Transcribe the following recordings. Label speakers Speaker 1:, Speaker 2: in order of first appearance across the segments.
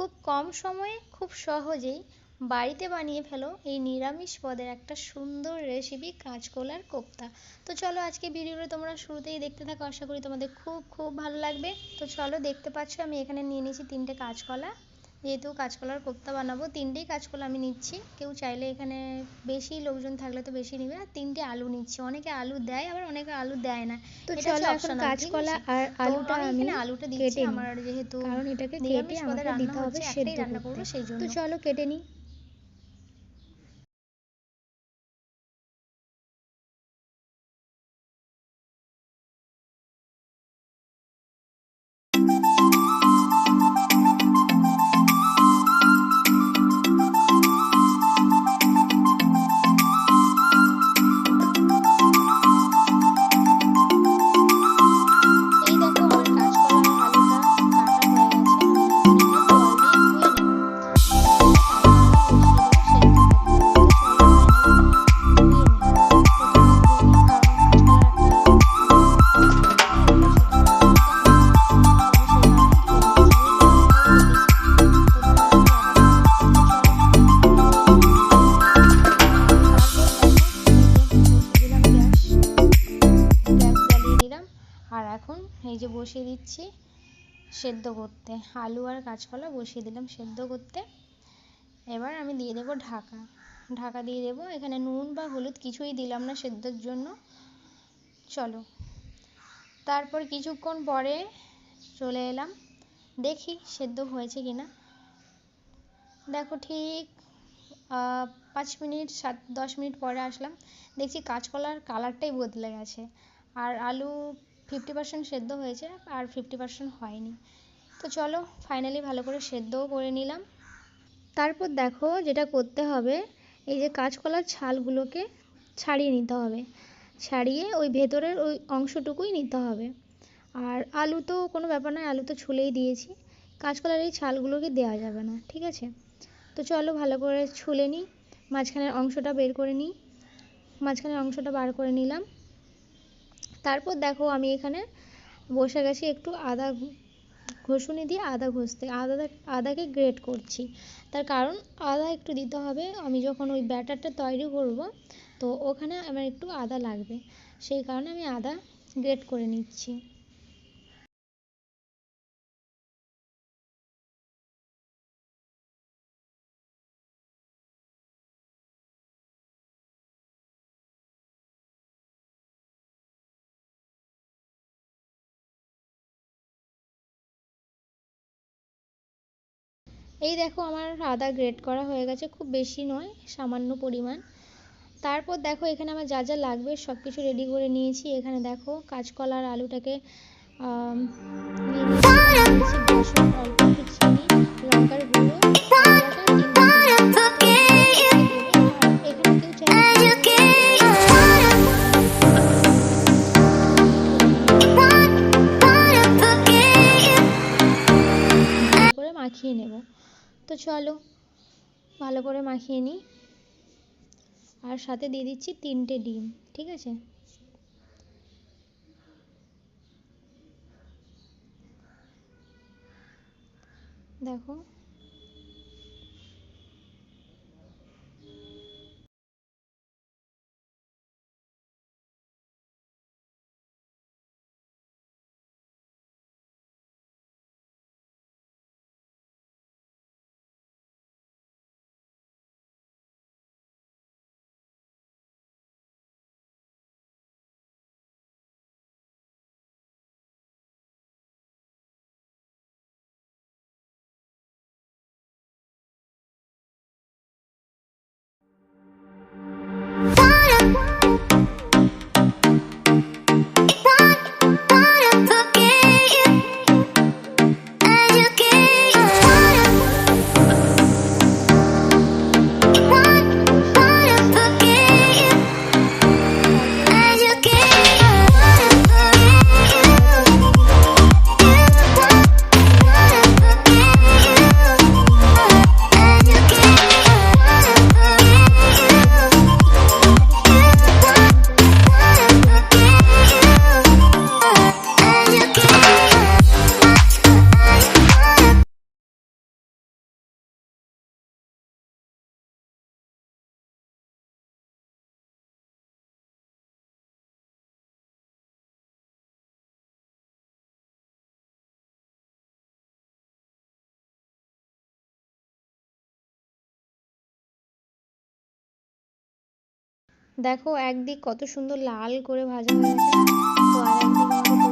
Speaker 1: খুব কম সময়ে, খুব সহজেই বাড়িতে বানিয়ে ফেলো এই নিরামিষ পদের একটা সুন্দর রেসিপি কাঁচকলার কোপ্তা। তো চলো আজকে ভিডিওটা তোমরা শুরুতেই দেখতে থাকো, আশা করি তোমাদের খুব খুব ভালো লাগবে। তো চলো দেখতে পাচ্ছ আমি এখানে নিয়ে নিয়েছি তিনটে কাঁচকলা। যেহেতু কাঁচকলার কোপ্তা বানাবো তিনটেই কাঁচকলা আমি নিচ্ছি। কেউ চাইলে এখানে বেশি লোকজন থাকলে তো বেশি নিবে। আর তিনটে আলু নিচ্ছি। অনেকে আলু দেয় আবার অনেকে আলু দেয় না।
Speaker 2: তো চলো এখন কাঁচকলা আর আলুটা আমি
Speaker 1: আলুটা দিচ্ছি। আমার যেহেতু
Speaker 2: কারণ এটাকে কেটে আমাকে দিতে হবে সেদ্ধ করতে।
Speaker 1: সেই জন্য।
Speaker 2: তো চলো কেটে নিই।
Speaker 1: এখন এই যে বসিয়ে দিচ্ছি সেদ্ধ করতে। আলু আর কাঁচকলা বসিয়ে দিলাম সেদ্ধ করতে। এবার আমি দিয়ে দেবো ঢাকা। ঢাকা দিয়ে দেবো। এখানে নুন বা হলুদ কিছুই দিলাম না সেদ্ধর জন্য। চলো। তারপর কিছুক্ষণ পরে চলে এলাম। দেখি সেদ্ধ হয়েছে কি না দেখো ঠিক পাঁচ মিনিট, সাত, দশ মিনিট পরে আসলাম। দেখছি কাঁচকলার কালারটাই বদলে গেছে। আর আলু ফিফটি পার্সেন্ট সেদ্ধ হয়েছে আর ফিফটি পার্সেন্ট হয়নি। তো চলো ফাইনালি ভালো করে সেদ্ধও করে নিলাম। তারপর দেখো যেটা করতে হবে, এই যে কাঁচকলার ছালগুলোকে ছাড়িয়ে নিতে হবে। ছাড়িয়ে ওই ভেতরের ওই অংশটুকুই নিতে হবে। আর আলু তো কোনো ব্যাপার নয়, আলু তো ছুলেই দিয়েছি। কাঁচকলার এই ছালগুলোকে দেওয়া যাবে না, ঠিক আছে? তো চলো ভালো করে ছুলে নিই, মাঝখানের অংশটা বের করে নিই, মাঝখানের অংশটা বার করে নিলাম। তারপর দেখো আমি এখানে বসে গেছি একটু আদা ঘষুনি দিয়ে আদা ঘষতে। আদা আদাকে গ্রেট করছি। তার কারণ আদা একটু দিতে হবে। আমি যখন ওই ব্যাটারটা তৈরি করব, তো ওখানে আমার একটু আদা লাগবে। সেই কারণে আমি আদা গ্রেট করে নিচ্ছি। এই দেখো আমার আদা গ্রেড করা হয়ে গেছে, খুব বেশি নয়, সামান্য পরিমাণ। তারপর দেখো এখানে আমার যা যা লাগবে সব কিছু রেডি করে নিয়েছি। এখানে দেখো কাঁচকলার আলুটাকে চলো ভালো করে মাখিয়ে নিই। আর সাথে দিয়ে দিচ্ছি তিনটে ডিম ঠিক আছে? দেখো দেখো একদিক কত সুন্দর লাল করে ভাজা হয়ে তো আর একদিক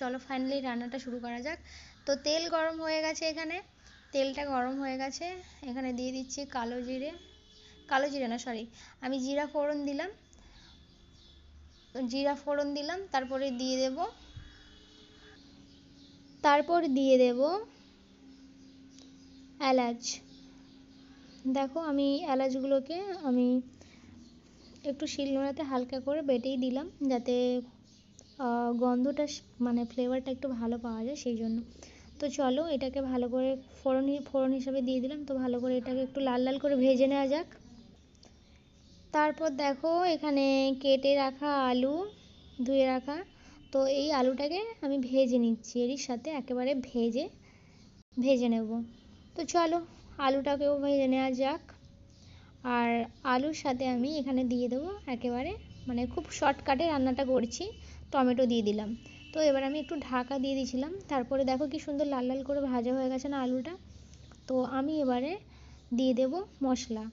Speaker 1: চলো
Speaker 2: ফাইনালি রান্নাটা শুরু করা যাক। তো তেল গরম হয়ে গেছে এখানে। তেলটা গরম হয়ে গেছে। এখানে দিয়ে দিচ্ছি কালো জিরে। কালো জিরে না সরি আমি জিরা ফোড়ন দিলাম। জিরা ফোড়ন দিলাম, তারপরে দিয়ে দেব।
Speaker 1: তারপর দিয়ে দেব এলাচ। দেখো, আমি এলাচগুলোকে আমি একটু শিলনোড়াতে হালকা করে বেটেই দিলাম, যাতে গন্ধটা মানে ফ্লেভারটা একটু ভালো পাওয়া যায় সেই জন্য। তো চলো এটাকে ভালো করে ফোড়ন ফোড়ন হিসাবে দিয়ে দিলাম। তো ভালো করে এটাকে একটু লাল লাল করে ভেজে নেওয়া যাক। তারপর দেখো এখানে কেটে রাখা আলু ধুয়ে রাখা। তো এই আলুটাকে আমি ভেজে নিচ্ছি। এরই সাথে একেবারে ভেজে ভেজে নেব। তো চলো আলুটাকেও ভেজে নেওয়া যাক। আর আলুর সাথে আমি এখানে দিয়ে দেবো একেবারে মানে খুব শর্টকাটে রান্নাটা করছি। টমেটো দিয়ে দিলাম। তো এবার আমি একটু ঢাকা দিয়ে দিয়েছিলাম। তারপরে দেখো কি সুন্দর লাল লাল করে ভাজা হয়ে গেছে না আলুটা? তো আমি এবারে দিয়ে দেব মশলা,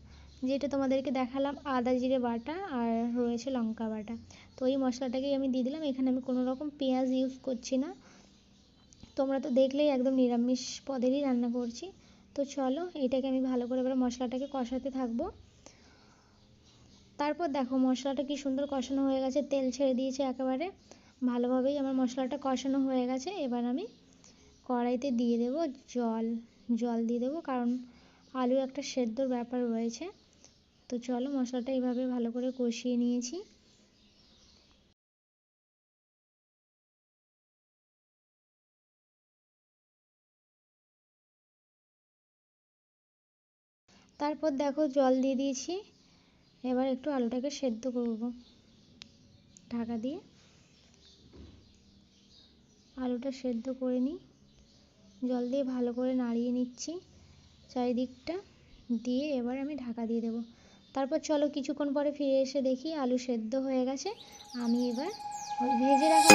Speaker 1: যেটা তোমাদেরকে দেখালাম আদা জিরে বাটা আর রয়েছে লঙ্কা বাটা। তো এই মশলাটাকেই আমি দিয়ে দিলাম। এখানে আমি কোনো রকম পেঁয়াজ ইউজ করছি না। তোমরা তো দেখলেই একদম নিরামিষ পদেরই রান্না করছি। তো চলো এটাকে আমি ভালো করে এবার মশলাটাকে কষাতে থাকব। তারপর দেখো মশলাটা কি সুন্দর কষানো হয়ে গেছে, তেল ছেড়ে দিয়েছে একেবারে। ভালোভাবেই আমার মশলাটা কষানো হয়ে গেছে। এবার আমি কড়াইতে দিয়ে দেব জল জল দিয়ে দেবো কারণ আলু একটা সেদ্ধর ব্যাপার রয়েছে। তো চলো মশলাটা এইভাবে ভালো করে কষিয়ে নিয়েছি। তারপর দেখো জল দিয়ে দিয়েছি। এবার একটু আলুটাকে সেদ্ধ করব। ঢাকা দিয়ে আলুটা সেদ্ধ করে নিই। জল দিয়ে ভালো করে নাড়িয়ে নিচ্ছি চারিদিকটা দিয়ে এবার আমি ঢাকা দিয়ে দেবো। তারপর চলো কিছুক্ষণ পরে ফিরে এসে দেখি আলু সেদ্ধ হয়ে গেছে। আমি এবার ভেজে রাখা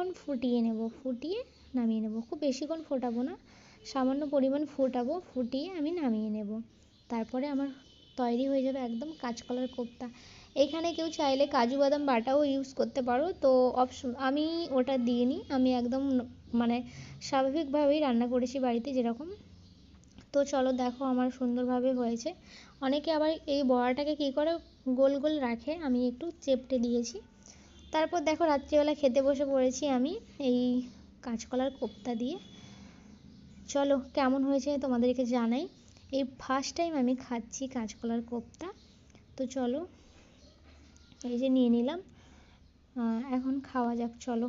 Speaker 1: কিছুক্ষণ ফুটিয়ে নেব, ফুটিয়ে নামিয়ে নেব। খুব বেশিক্ষণ ফোটাবো না, সামান্য পরিমাণ ফোটাবো, ফুটিয়ে আমি নামিয়ে নেব। তারপরে আমার তৈরি হয়ে যাবে একদম কাঁচকলার কোপ্তা। এখানে কেউ চাইলে কাজু বাদাম বাটাও ইউজ করতে পারো। তো অপশন আমি ওটা দিইনি আমি একদম মানে স্বাভাবিকভাবেই রান্না করেছি বাড়িতে যেরকম। তো চলো দেখো আমার সুন্দরভাবে হয়েছে। অনেকে আবার এই বড়াটাকে কী করে, গোল গোল রাখে। আমি একটু চেপটে দিয়েছি। তারপর দেখো রাত্রিবেলা খেতে বসে পড়েছি আমি এই কাঁচকলার কোপ্তা দিয়ে। চলো কেমন হয়েছে তোমাদেরকে জানাই। এই ফার্স্ট টাইম আমি খাচ্ছি কাঁচকলার কোপ্তা। তো চলো, এই যে নিয়ে নিলাম। এখন খাওয়া যাক, চলো।